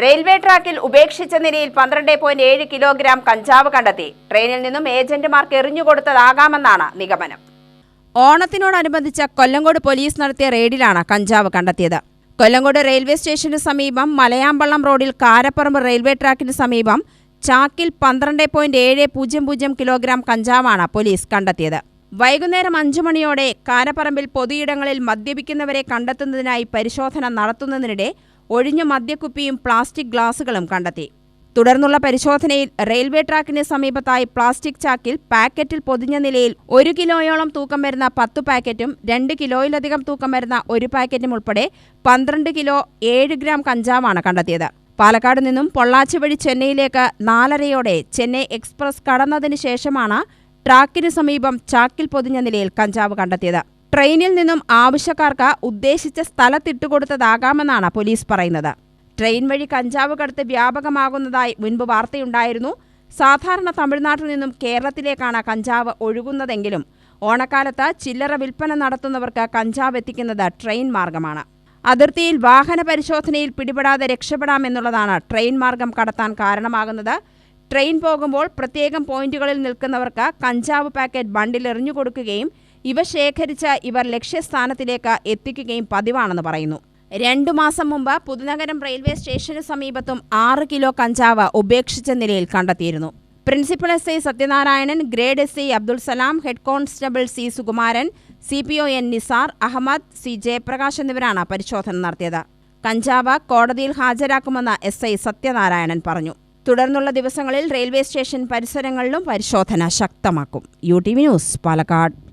Railway ട്രാക്കിൽ ഉപേക്ഷിച്ച നിലയിൽ പന്ത്രണ്ട് പോയിന്റ് ഏഴ് കിലോഗ്രാം കഞ്ചാവ് കണ്ടെത്തി. ട്രെയിനിൽ നിന്നും ഏജന്റുമാർക്ക് എറിഞ്ഞുകൊടുത്തതാകാമെന്നാണ് നിഗമനം. ഓണത്തിനോടനുബന്ധിച്ച കൊല്ലങ്കോട് പോലീസ് നടത്തിയ റെയ്ഡിലാണ് കഞ്ചാവ് കണ്ടെത്തിയത്. കൊല്ലങ്കോട് റെയിൽവേ സ്റ്റേഷന് സമീപം മലയാമ്പള്ളം റോഡിൽ കാരപ്പറമ്പ് റെയിൽവേ ട്രാക്കിന് സമീപം ചാക്കിൽ പന്ത്രണ്ട് പോയിന്റ് ഏഴ് പൂജ്യം പൂജ്യം കിലോഗ്രാം കഞ്ചാവാണ് പോലീസ് കണ്ടെത്തിയത്. വൈകുന്നേരം അഞ്ചു മണിയോടെ കാരപ്പറമ്പിൽ പൊതുയിടങ്ങളിൽ മദ്യപിക്കുന്നവരെ കണ്ടെത്തുന്നതിനായി പരിശോധന നടത്തുന്നതിനിടെ ഒഴിഞ്ഞ മദ്യക്കുപ്പിയും പ്ലാസ്റ്റിക് ഗ്ലാസുകളും കണ്ടെത്തി. തുടർന്നുള്ള പരിശോധനയിൽ റെയിൽവേ ട്രാക്കിന് സമീപത്തായി പ്ലാസ്റ്റിക് ചാക്കിൽ പാക്കറ്റിൽ പൊതിഞ്ഞ നിലയിൽ ഒരു കിലോയോളം തൂക്കം വരുന്ന പത്ത് പാക്കറ്റും രണ്ട് കിലോയിലധികം തൂക്കം വരുന്ന ഒരു പാക്കറ്റും ഉൾപ്പെടെ പന്ത്രണ്ട് കിലോ ഏഴ് ഗ്രാം കഞ്ചാവാണ് കണ്ടെത്തിയത്. പാലക്കാട് നിന്നും പൊള്ളാച്ചി വഴി ചെന്നൈയിലേക്ക് നാലരയോടെ ചെന്നൈ എക്സ്പ്രസ് കടന്നതിന് ശേഷമാണ് ട്രാക്കിന് സമീപം ചാക്കിൽ പൊതിഞ്ഞ നിലയിൽ കഞ്ചാവ് കണ്ടെത്തിയത്. ട്രെയിനിൽ നിന്നും ആവശ്യക്കാർക്ക് ഉദ്ദേശിച്ച സ്ഥലത്തിട്ടുകൊടുത്തതാകാമെന്നാണ് പോലീസ് പറയുന്നത്. ട്രെയിൻ വഴി കഞ്ചാവ് കടത്ത് വ്യാപകമാകുന്നതായി മുൻപ് വാർത്തയുണ്ടായിരുന്നു. സാധാരണ തമിഴ്നാട്ടിൽ നിന്നും കേരളത്തിലേക്കാണ് കഞ്ചാവ് ഒഴുകുന്നതെങ്കിലും ഓണക്കാലത്ത് ചില്ലറ വിൽപ്പന നടത്തുന്നവർക്ക് കഞ്ചാവ് എത്തിക്കുന്നത് ട്രെയിൻ മാർഗമാണ്. അതിർത്തിയിൽ വാഹന പരിശോധനയിൽ പിടിപെടാതെ രക്ഷപ്പെടാമെന്നുള്ളതാണ് ട്രെയിൻ മാർഗം കടത്താൻ കാരണമാകുന്നത്. ട്രെയിൻ പോകുമ്പോൾ പ്രത്യേകം പോയിന്റുകളിൽ നിൽക്കുന്നവർക്ക് കഞ്ചാവ് പാക്കറ്റ് ബണ്ടിൽ എറിഞ്ഞു കൊടുക്കുകയും ഇവ ശേഖരിച്ച ഇവർ ലക്ഷ്യസ്ഥാനത്തിലേക്ക് എത്തിക്കുകയും പതിവാണെന്ന് പറയുന്നു. രണ്ടു മാസം മുമ്പ് പുതുനഗരം റെയിൽവേ സ്റ്റേഷന് സമീപത്തും ആറ് കിലോ കഞ്ചാവ് ഉപേക്ഷിച്ച നിലയിൽ കണ്ടെത്തിയിരുന്നു. Principal S I Sathyanarayanan grade S I Abdul Salam head constable C Sukumaran C P O N Nizar Ahammed C Jayaprakash എന്നിവരാണ് പരിശോധന നടത്തിയത്. കഞ്ചാവ് കോടതിയിൽ ഹാജരാക്കുമെന്ന് എസ് ഐ സത്യനാരായണൻ പറഞ്ഞു. തുടർന്നുള്ള ദിവസങ്ങളിൽ റെയിൽവേ സ്റ്റേഷൻ പരിസരങ്ങളിലും പരിശോധന ശക്തമാക്കും. U T V news Palakkad.